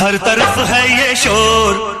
हर तरफ़ है ये शोर।